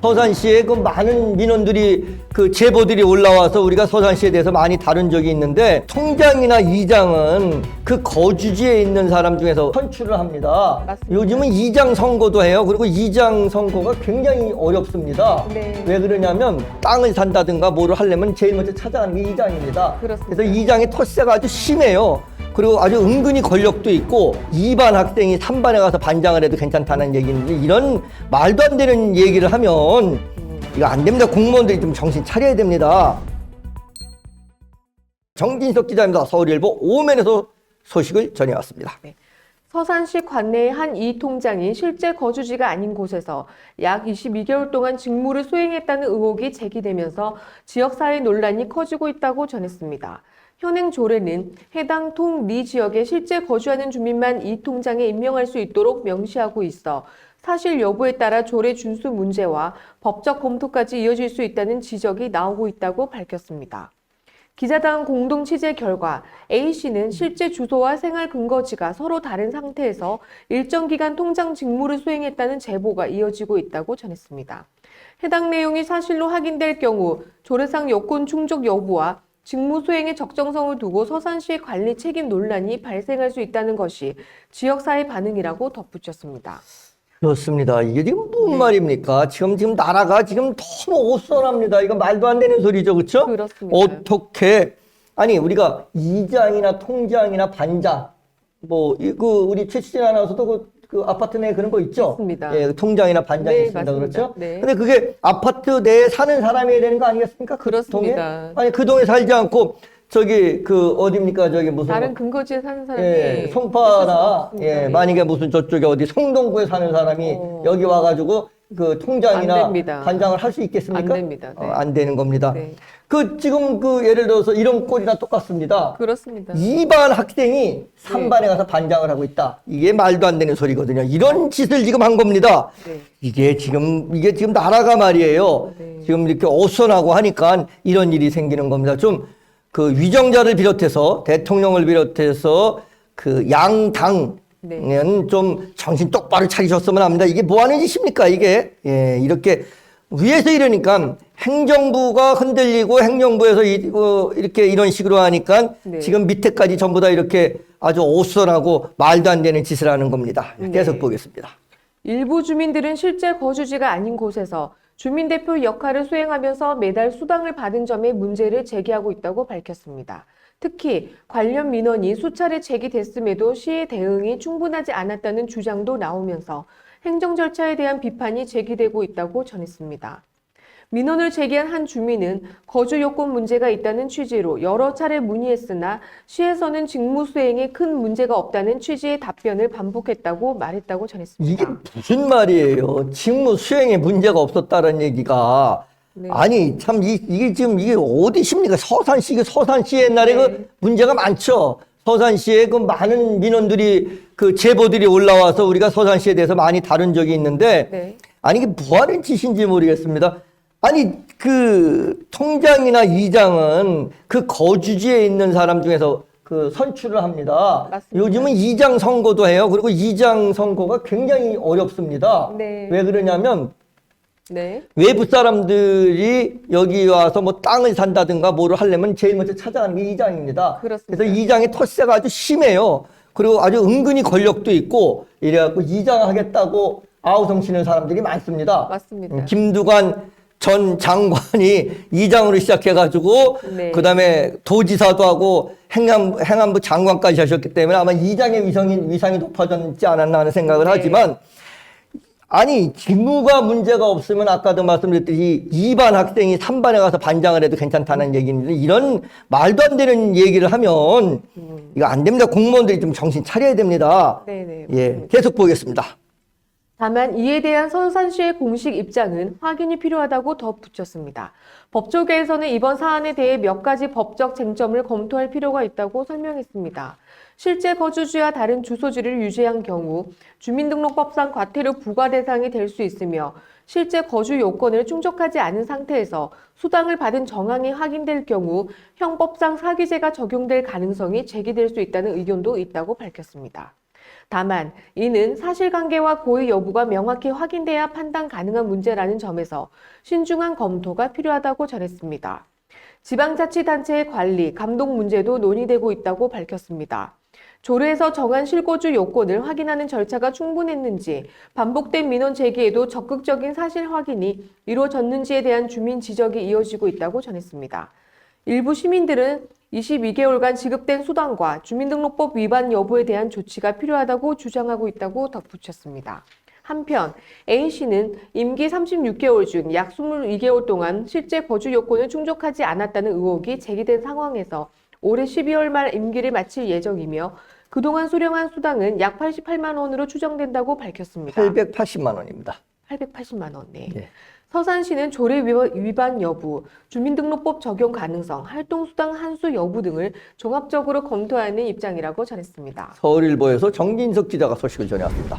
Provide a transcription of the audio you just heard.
서산시에 그 많은 민원들이 그 제보들이 올라와서 우리가 서산시에 대해서 많이 다룬 적이 있는데 통장이나 이장은 그 거주지에 있는 사람 중에서 선출을 합니다. 맞습니다. 요즘은 이장 선거도 해요. 그리고 이장 선거가 굉장히 어렵습니다. 네. 왜 그러냐면 땅을 산다든가 뭐를 하려면 제일 먼저 찾아가는 게 이장입니다. 그렇습니다. 그래서 이장의 텃세가 아주 심해요. 그리고 아주 은근히 권력도 있고 2반 학생이 3반에 가서 반장을 해도 괜찮다는 얘기인데 이런 말도 안 되는 얘기를 하면 이거 안 됩니다. 공무원들이 좀 정신 차려야 됩니다. 정진석 기자입니다. 서울일보 오면에서 소식을 전해왔습니다. 서산시 관내의 한 이 통장이 실제 거주지가 아닌 곳에서 약 22개월 동안 직무를 수행했다는 의혹이 제기되면서 지역사회 논란이 커지고 있다고 전했습니다. 현행 조례는 해당 통리 지역에 실제 거주하는 주민만 이 통장에 임명할 수 있도록 명시하고 있어 사실 여부에 따라 조례 준수 문제와 법적 검토까지 이어질 수 있다는 지적이 나오고 있다고 밝혔습니다. 기자단 공동 취재 결과 A씨는 실제 주소와 생활 근거지가 서로 다른 상태에서 일정 기간 통장 직무를 수행했다는 제보가 이어지고 있다고 전했습니다. 해당 내용이 사실로 확인될 경우 조례상 여건 충족 여부와 직무 수행의 적정성을 두고 서산시의 관리 책임 논란이 발생할 수 있다는 것이 지역사회 반응이라고 덧붙였습니다. 그렇습니다. 이게 지금 무슨 말입니까? 지금 지금 나라가 지금 너무 오선합니다. 이거 말도 안 되는 소리죠, 그렇죠? 그렇습니다. 어떻게 아니 우리가 이장이나 통장이나 반장 뭐그 우리 최치진 아나운서도 그, 그 아파트 내에 그런 거 있죠? 있습니다. 예, 통장이나 반장이 네, 있습니다. 맞습니다. 그렇죠? 네. 근데 그게 아파트 내에 사는 사람이어야 되는 거 아니겠습니까? 그 그렇습니다. 동에? 아니 그 동에 살지 않고 저기 그 어딥니까? 저기 무슨 다른 근거지에 사는 사람이 예, 송파나 수 예, 있습니다. 만약에 무슨 저쪽에 어디 성동구에 사는 사람이 어. 여기 와 가지고 그안 통장이나 됩니다. 반장을 할 수 있겠습니까? 안 됩니다. 네. 어, 안 되는 겁니다. 네. 그 지금 그 예를 들어서 이런 꼴이나 똑같습니다. 그렇습니다. 2반 학생이 3반에 가서 반장을 하고 있다. 이게 말도 안 되는 소리거든요. 이런 짓을 지금 한 겁니다. 네. 이게 지금 이게 지금 나라가 말이에요. 네. 지금 이렇게 어선하고 하니까 이런 일이 생기는 겁니다. 좀 그 위정자를 비롯해서 대통령을 비롯해서 그 양당은 네. 좀 정신 똑바로 차리셨으면 합니다. 이게 뭐 하는 짓입니까? 이게 예, 이렇게 위에서 이러니까 행정부가 흔들리고 행정부에서 이, 어, 이렇게 이런 식으로 하니까 네. 지금 밑에까지 전부 다 이렇게 아주 오선하고 말도 안 되는 짓을 하는 겁니다. 계속 네. 보겠습니다. 일부 주민들은 실제 거주지가 아닌 곳에서 주민대표 역할을 수행하면서 매달 수당을 받은 점에 문제를 제기하고 있다고 밝혔습니다. 특히 관련 민원이 수차례 제기됐음에도 시의 대응이 충분하지 않았다는 주장도 나오면서 행정 절차에 대한 비판이 제기되고 있다고 전했습니다. 민원을 제기한 한 주민은 거주 요건 문제가 있다는 취지로 여러 차례 문의했으나 시에서는 직무 수행에 큰 문제가 없다는 취지의 답변을 반복했다고 말했다고 전했습니다. 이게 무슨 말이에요? 직무 수행에 문제가 없었다는 얘기가 네. 아니 참 이, 이게 지금 이게 어디 십니까? 서산시 그 서산시 옛날에 네. 그 문제가 많죠. 서산시에 그 많은 민원들이 그 제보들이 올라와서 우리가 서산시에 대해서 많이 다룬 적이 있는데 네. 아니 이게 뭐 하는 짓인지 모르겠습니다. 아니 그 통장이나 이장은 그 거주지에 있는 사람 중에서 그 선출을 합니다. 맞습니다. 요즘은 이장 선거도 해요. 그리고 이장 선거가 굉장히 어렵습니다. 네. 왜 그러냐면 네. 외부 사람들이 여기 와서 뭐 땅을 산다든가 뭐를 하려면 제일 먼저 찾아가는 게 이장입니다. 그렇습니다. 래서 이장의 텃세가 아주 심해요. 그리고 아주 은근히 권력도 있고 이래갖고 이장하겠다고 아우성치는 사람들이 많습니다. 맞습니다. 음, 김두관 전 장관이 이장으로 시작해가지고 네. 그다음에 도지사도 하고 행안부, 행안부 장관까지 하셨기 때문에 아마 이장의 위상이 위상이 높아졌지 않았나 하는 생각을 네. 하지만 아니 직무가 문제가 없으면 아까도 말씀드렸듯이 2반 학생이 3반에 가서 반장을 해도 괜찮다는 얘기인데 이런 말도 안 되는 얘기를 하면 이거 안 됩니다. 공무원들이 좀 정신 차려야 됩니다. 네네. 예, 계속 보겠습니다. 다만 이에 대한 서산시의 공식 입장은 확인이 필요하다고 덧붙였습니다. 법조계에서는 이번 사안에 대해 몇 가지 법적 쟁점을 검토할 필요가 있다고 설명했습니다. 실제 거주지와 다른 주소지를 유지한 경우 주민등록법상 과태료 부과 대상이 될 수 있으며 실제 거주 요건을 충족하지 않은 상태에서 수당을 받은 정황이 확인될 경우 형법상 사기죄가 적용될 가능성이 제기될 수 있다는 의견도 있다고 밝혔습니다. 다만 이는 사실관계와 고의 여부가 명확히 확인돼야 판단 가능한 문제라는 점에서 신중한 검토가 필요하다고 전했습니다. 지방자치단체의 관리, 감독 문제도 논의되고 있다고 밝혔습니다. 조례에서 정한 실거주 요건을 확인하는 절차가 충분했는지, 반복된 민원 제기에도 적극적인 사실 확인이 이루어졌는지에 대한 주민 지적이 이어지고 있다고 전했습니다. 일부 시민들은 22개월간 지급된 수당과 주민등록법 위반 여부에 대한 조치가 필요하다고 주장하고 있다고 덧붙였습니다. 한편 A씨는 임기 36개월 중 약 22개월 동안 실제 거주 요건을 충족하지 않았다는 의혹이 제기된 상황에서 올해 12월 말 임기를 마칠 예정이며 그동안 수령한 수당은 약 88만 원으로 추정된다고 밝혔습니다. 880만 원입니다. 880만 원. 네. 네. 서산시는 조례 위반- 여부, 주민등록법 적용 가능성, 활동수당 한수 여부 등을 종합적으로 검토하는 입장이라고 전했습니다. 서울일보에서 정진석 기자가 소식을 전해왔습니다.